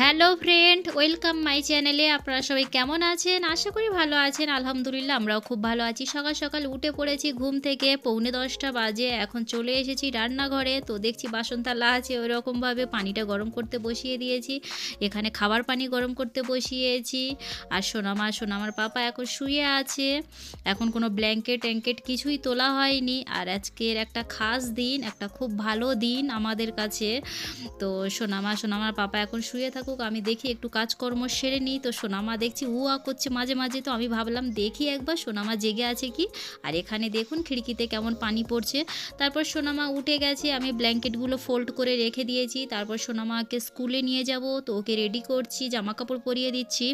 Hello friend, welcome my চ্যানেলে আপনারা সবাই কেমন আছেন? আশা করি ভালো আছেন, আলহামদুলিল্লাহ আমরাও খুব ভালো আছি। সকাল সকাল উঠে পড়েছি ঘুম থেকে, পৌনে দশটা বাজে, এখন চলে এসেছি রান্নাঘরে। তো দেখছি বাসন থালা আছে ওই রকমভাবে পানিটা গরম করতে বসিয়ে দিয়েছি। এখানে খাবার পানি গরম করতে বসিয়েছি। আর সোনামা, সোনামার পাপা এখন শুয়ে আছে। এখন কোনো ব্ল্যাঙ্কেট ট্যাঙ্কেট কিছুই তোলা হয়নি। আর আজকের একটা খাস দিন, একটা খুব ভালো দিন আমাদের কাছে। তো সোনামা, সোনামার পাপা এখন শুয়ে থাকুক, আমি দেখি একটু কাজকর্ম সেরে নিই তো। সোনামা দেখছি উয়া করছে মাঝে মাঝে তো, আমি ভাবলাম দেখি একবার, সোনামা জেগে আছে কি? আর এখানে দেখুন খিড়কিতে কেমন পানি পড়ছে। তারপর সোনামা উঠে গেছে, আমি ব্ল্যাঙ্কেটগুলো ফোল্ড করে রেখে দিয়েছি। তারপর সোনামাকে স্কুলে নিয়ে যাব, তো ওকে রেডি করছি জামা কাপড় পরিয়ে দিচ্ছি।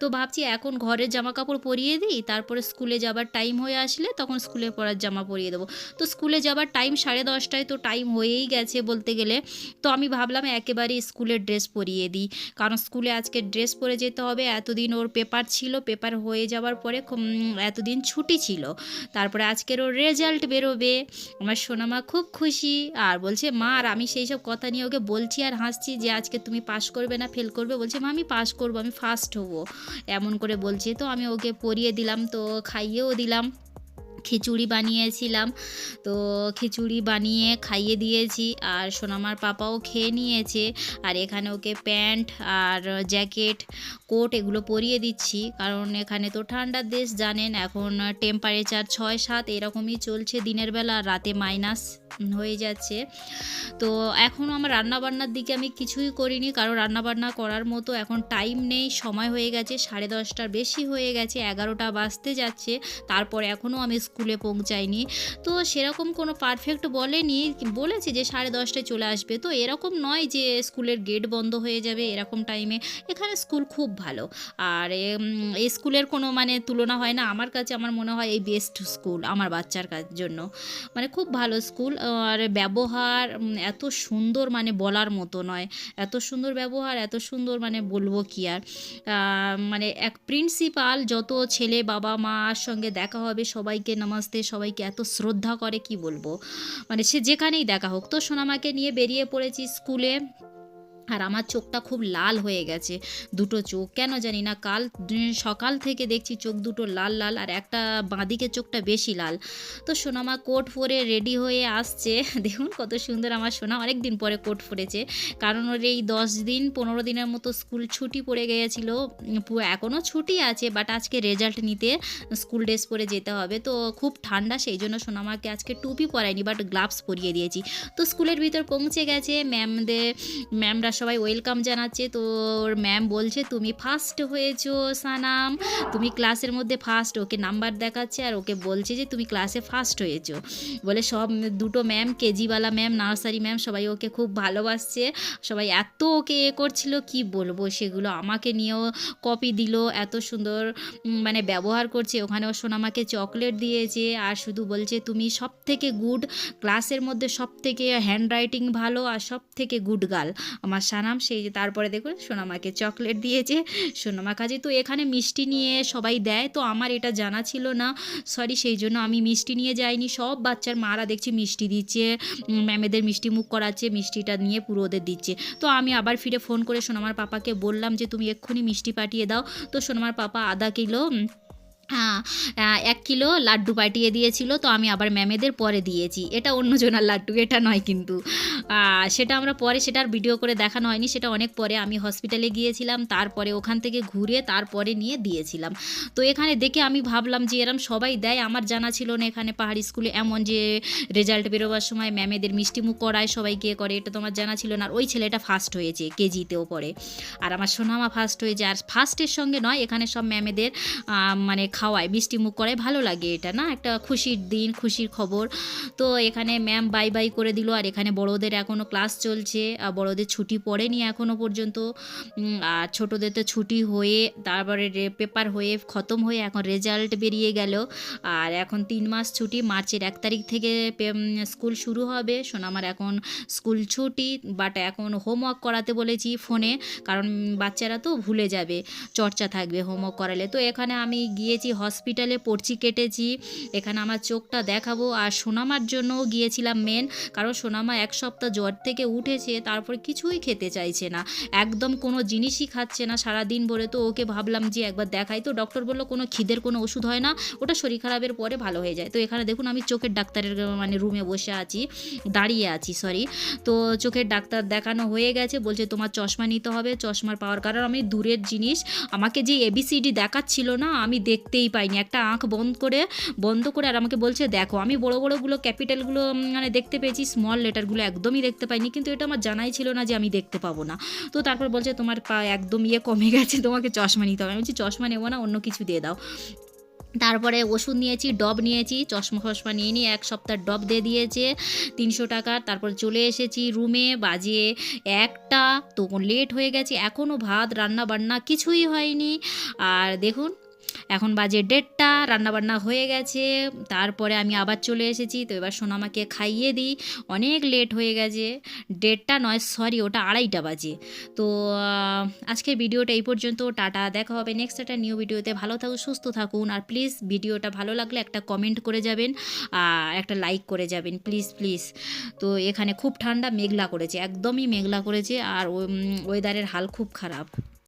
তো ভাবছি এখন ঘরের জামা কাপড় পরিয়ে দিই, তারপরে স্কুলে যাবার টাইম হয়ে আসলে তখন স্কুলে পড়ার জামা পরিয়ে দেবো। তো স্কুলে যাবার টাইম সাড়ে দশটায় তো টাইম হয়েই গেছে বলতে গেলে। তো আমি ভাবলাম একেবারে স্কুলের ড্রেস পরিয়ে দিই। কারণ স্কুলে আজকে ড্রেস পরে যেতে হবে। এতদিন ওর পেপার ছিল, পেপার হয়ে যাওয়ার পরে এতদিন ছুটি ছিল। তারপরে আজকের ওর রেজাল্ট বেরোবে। আমার সোনামা খুব খুশি আর বলছে, মা, আর আমি সেই সব কথা নিয়ে ওকে বলছি আর হাসছি যে আজকে তুমি পাস করবে না ফেল করবে। বলছে, মা, আমি পাস করব, আমি ফার্স্ট হব। এমন করে বলছে, তো আমি ওকে পরিয়ে দিলাম, তো খাইয়েও দিলাম। খিচুড়ি বানিয়েছিলাম। তো খিচুড়ি বানিয়ে খাইয়ে দিয়েছি আর সোনামার পাপাও খেয়ে নিয়েছে। আর এখানে ওকে প্যান্ট আর জ্যাকেট, কোট এগুলো পরিয়ে দিচ্ছি। কারণ এখানে তো ঠান্ডার দেশ, জানেন? এখন টেম্পারেচার ছয় সাত, এরকমই চলছে দিনের বেলা, রাতে মাইনাস হয়ে যাচ্ছে। তো এখনও আমার রান্নাবান্নার দিকে আমি কিছুই করিনি, কারণ রান্নাবান্না করার মতো এখন টাইম নেই, সময় হয়ে গেছে, সাড়ে দশটার বেশি হয়ে গেছে, এগারোটা বাজতে যাচ্ছে, তারপর এখনও আমি স্কুলে পৌঁছাইনি। তো সেরকম কোনো পারফেক্ট বলেনি, বলেছে যে সাড়ে দশটায় চলে আসবে। তো এরকম নয় যে স্কুলের গেট বন্ধ হয়ে যাবে এরকম টাইমে এখানে স্কুল খুব ভালো। আর স্কুলের কোনো মানে তুলনা হয় না। আমার কাছে আমার মনে হয় এই বেস্ট স্কুল আমার বাচ্চার জন্য। মানে খুব ভালো স্কুল আর ব্যবহার এত সুন্দর মানে বলার মতো নয়। এত সুন্দর ব্যবহার, এত সুন্দর মানে বলব কি আর। মানে এক প্রিন্সিপাল যত ছেলে বাবা মার সঙ্গে দেখা হবে, সবাইকে নামাজতে সবাইকে এত শ্রদ্ধা করে কি বলব? মানে সে যেখানেই দেখা হোক। তো সোনামাকে নিয়ে বেরিয়ে পড়েছি স্কুলে। আর আমার চোখটা খুব লাল হয়ে গেছে, দুটো চোখ। কেন জানি না, কাল সকাল থেকে দেখছি চোখ দুটো লাল লাল, আর একটা বাঁদিকে চোখটা বেশি লাল। তো সোনামা কোট পরে রেডি হয়ে আসছে। দেখুন কত সুন্দর আমার সোনা অনেক দিন পরে কোট পরেছে। কারণ ওর এই দশ দিন, পনেরো দিনের মতো স্কুল ছুটি পড়ে গিয়েছিল। এখনও ছুটি আছে বাট আজকে রেজাল্ট নিতে স্কুল ড্রেস পরে যেতে হবে। তো খুব ঠান্ডা, সেই জন্য সোনামাকে আজকে টুপি পরাইনি বাট গ্লাভস পরিয়ে দিয়েছি। তো স্কুলের ভিতর পৌঁছে গেছে ম্যামদের ম্যামরা সবাই ওয়েলকাম জানাচ্ছে। তো ওর ম্যাম বলছে, তুমি ফার্স্ট হয়েছো, সানাম। তুমি ক্লাসের মধ্যে ফার্স্ট ওকে নাম্বার দেখাচ্ছে আর ওকে বলছে যে, তুমি ক্লাসে ফার্স্ট হয়েছো। বলে সব দুটো ম্যাম কেজিওয়ালা ম্যাম নার্সারি ম্যাম সবাই ওকে খুব ভালোবাসছে। সবাই এত ওকে এ করছিল, কি বলব? সেগুলো আমাকে নিয়েও কপি দিল। এত সুন্দর মানে ব্যবহার করছে। ওখানে ও সোনামাকে চকলেট দিয়েছে আর শুধু বলছে, তুমি সব থেকে গুড ক্লাসের মধ্যে সব থেকে হ্যান্ড রাইটিং ভালো আর সব থেকে গুড গার্ল আমার সানাম সেই যে তারপরে দেখুন সোনামাকে চকলেট দিয়েছে। সোনামা কাজে, তো এখানে মিষ্টি নিয়ে সবাই দেয়? তো আমার এটা জানা ছিল না। সরি, সেই জন্য আমি মিষ্টি নিয়ে যাইনি। সব বাচ্চার মারা দেখছি মিষ্টি দিচ্ছে ম্যামেদের মিষ্টি মুখ করাচ্ছে, মিষ্টিটা নিয়ে পুরো ওদের দিচ্ছে। তো আমি আবার ফিরে ফোন করে সোনামার পাপাকে বললাম যে, তুমি এক্ষুনি মিষ্টি পাঠিয়ে দাও। তো সোনামার পাপা আধা কিলো এক কিলো লাড্ডু পাঠিয়ে দিয়েছিল, তো আমি আবার ম্যামেদের পরে দিয়েছি। এটা অন্যজনের লাড্ডু, এটা নয় কিন্তু। সেটা আমরা পরে সেটার ভিডিও করে দেখানো হয়নি, সেটা অনেক পরে আমি হসপিটালে গিয়েছিলাম, তারপরে ওখান থেকে ঘুরে তারপরে নিয়ে দিয়েছিলাম। তো এখানে দেখে আমি ভাবলাম যে এরম সবাই দেয়, আমার জানা ছিল না এখানে পাহাড়ি স্কুলে এমন যে রেজাল্ট বেরোবার সময় ম্যামেদের মিষ্টি মুখ করায় গিয়ে করে, এটা তোমার জানা ছিল না। আর ওই ছেলেটা ফার্স্ট হয়েছে কেজিতেও পড়ে আর আমার সোনামা ফার্স্ট হয়েছে। আর ফার্স্টের সঙ্গে নয়, এখানে সব ম্যামেদের মানে খাওয়ায়, মিষ্টি মুখ করায়, ভালো লাগে এটা, না? একটা খুশির দিন, খুশির খবর। তো এখানে ম্যাম বাই বাই করে দিল, আর এখানে বড়োদের এখনও ক্লাস চলছে, আর বড়োদের ছুটি পড়েনি এখনও পর্যন্ত। আর ছোটোদের তো ছুটি হয়ে, তারপরে পেপার হয়ে খতম হয়ে এখন রেজাল্ট বেরিয়ে গেল। আর এখন তিন মাস ছুটি, মার্চের এক তারিখ থেকে স্কুল শুরু হবে। সোনামার এখন স্কুল ছুটি বাট এখন হোমওয়ার্ক করাতে বলেছি ফোনে কারণ বাচ্চারা তো ভুলে যাবে, চর্চা থাকবে হোমওয়ার্ক করালে। তো এখানে আমি গিয়েছি গিয়েছি হসপিটালে পড়ছি, কেটেছি। এখানে আমার চোখটা দেখাবো। আর সোনামার জন্য গিয়েছিলাম মেন কারণ সোনামা এক সপ্তাহ জ্বর থেকে উঠেছে, তারপর কিছুই খেতে চাইছে না। একদম কোনো জিনিসই খাচ্ছে না সারা দিন ভরে। তো ওকে ভাবলাম যে একবার দেখাই। তো ডক্টর বলল, কোনো খিদের কোনো ওষুধ হয় না, ওটা শরীর খারাপের পরে ভালো হয়ে যায়। তো এখানে দেখুন, আমি চোখের ডাক্তারের মানে রুমে বসে আছি, দাঁড়িয়ে আছি সরি তো চোখের ডাক্তার দেখানো হয়ে গেছে, বলছে তোমার চশমা নিতে হবে। চশমার পাওয়ার কারণ আমি দূরের জিনিস, আমাকে যে এবিসিডি দেখাচ্ছিল না, আমি দেখতেই পাইনি। একটা আঁখ বন্ধ করে বন্ধ করে আর আমাকে বলছে, দেখো, আমি বড় বড়গুলো ক্যাপিটালগুলো মানে দেখতে পেয়েছি স্মল লেটারগুলো একদমই দেখতে পাইনি, কিন্তু এটা আমার জানাই ছিল না যে আমি দেখতে পাবো না। তো তারপর বলছে, তোমার পা একদম ইয়ে কমে গেছে, তোমাকে চশমা নিতে হবে। আমি বলছি, চশমা নেব না, অন্য কিছু দিয়ে দাও। তারপরে ওষুধ নিয়েছি, ডব নিয়েছি, চশমা ফশমা নিয়ে নিয়ে এক সপ্তাহ ডব দিয়ে দিয়েছে, তিনশো টাকার তারপর চলে এসেছি রুমে, বাজে একটা তখন লেট হয়ে গেছে এখনও ভাত রান্না বান্না কিছুই হয়নি। আর দেখুন এখন বাজে দেড়টা রান্নাবান্না হয়ে গেছে তারপরে আমি আবার চলে এসেছি তো এবার সোনামাকে খাইয়ে দিই। অনেক লেট হয়ে গেছে দেড়টা নয় সরি ওটা আড়াইটা বাজে। তো আহ, আজকের ভিডিওটা এই পর্যন্ত টাটা দেখা হবে নেক্সট একটা নিউ ভিডিওতে ভালো থাকুন সুস্থ থাকুন আর প্লিজ ভিডিওটা ভালো লাগলে একটা কমেন্ট করে যাবেন আর একটা লাইক করে যাবেন প্লিজ প্লিজ তো এখানে খুব ঠান্ডা মেঘলা করেছে একদমই মেঘলা করেছে আর ওয়েদারের হাল খুব খারাপ।